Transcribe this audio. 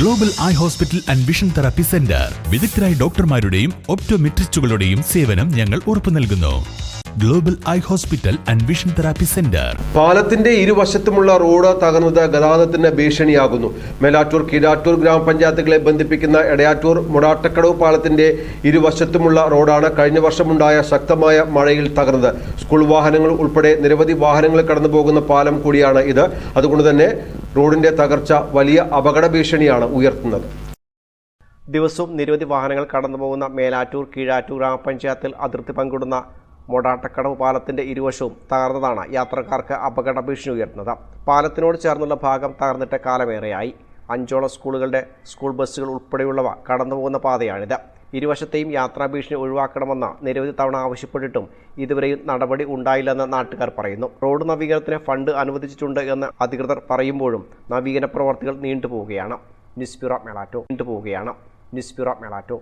Global eye hospital and vision therapy centre വിദഗ്ധരായ ഡോക്ടർമാരുടെയും ഒപ്റ്റോമെട്രിസ്റ്റുകളുടെയും സേവനം ഞങ്ങൾ ഉറപ്പു നൽകുന്നു. Global eye hospital and vision therapy centre പാലത്തിന്റെ ഇരുവശത്തുമുള്ള റോഡ് തകർന്നത് ഗതാഗതത്തിന് ഭീഷണിയാകുന്നു. മേലാറ്റൂർ കീഴാറ്റൂർ ഗ്രാമപഞ്ചായത്തുകളെ ബന്ധിപ്പിക്കുന്ന എടയാറ്റൂർ മുടാട്ടക്കടവ് പാലത്തിന്റെ ഇരുവശത്തുമുള്ള റോഡാണ് കഴിഞ്ഞ വർഷമുണ്ടായ ശക്തമായ മഴയിൽ തകർന്നത്. സ്കൂൾ വാഹനങ്ങൾ ഉൾപ്പെടെ നിരവധി വാഹനങ്ങൾ കടന്നു പോകുന്ന പാലം കൂടിയാണ് ഇത്. അതുകൊണ്ട് തന്നെ റോഡിന്റെ തകർച്ച വലിയ അപകട ഭീഷണിയാണ് ഉയർത്തുന്നത്. ദിവസവും നിരവധി വാഹനങ്ങൾ കടന്നുപോകുന്ന മേലാറ്റൂർ കീഴാറ്റൂർ ഗ്രാമപഞ്ചായത്തിൽ അതിർത്തി പങ്കിടുന്ന മൊടാട്ടക്കടവ് പാലത്തിന്റെ ഇരുവശവും തകർന്നതാണ് യാത്രക്കാർക്ക് അപകട ഭീഷണി ഉയർത്തുന്നത്. പാലത്തിനോട് ചേർന്നുള്ള ഭാഗം തകർന്നിട്ട് കാലമേറെയായി. അഞ്ചോളം സ്കൂളുകളുടെ സ്കൂൾ ബസ്സുകൾ ഉൾപ്പെടെയുള്ളവ കടന്നുപോകുന്ന പാതയാണിത്. ഇരുവശത്തെയും യാത്രാ ഭീഷണി ഒഴിവാക്കണമെന്ന് നിരവധി തവണ ആവശ്യപ്പെട്ടിട്ടും ഇതുവരെയും നടപടി ഉണ്ടായില്ലെന്ന് നാട്ടുകാർ പറയുന്നു. റോഡ് നവീകരണത്തിന് ഫണ്ട് അനുവദിച്ചിട്ടുണ്ട് എന്ന് അധികൃതർ പറയുമ്പോഴും നവീകരണ പ്രവർത്തികൾ നീണ്ടുപോവുകയാണ്. ന്യൂസ് ബ്യൂറോ മേളാറ്റോ നീണ്ടുപോവുകയാണ്. News bureau മേളാറ്റോ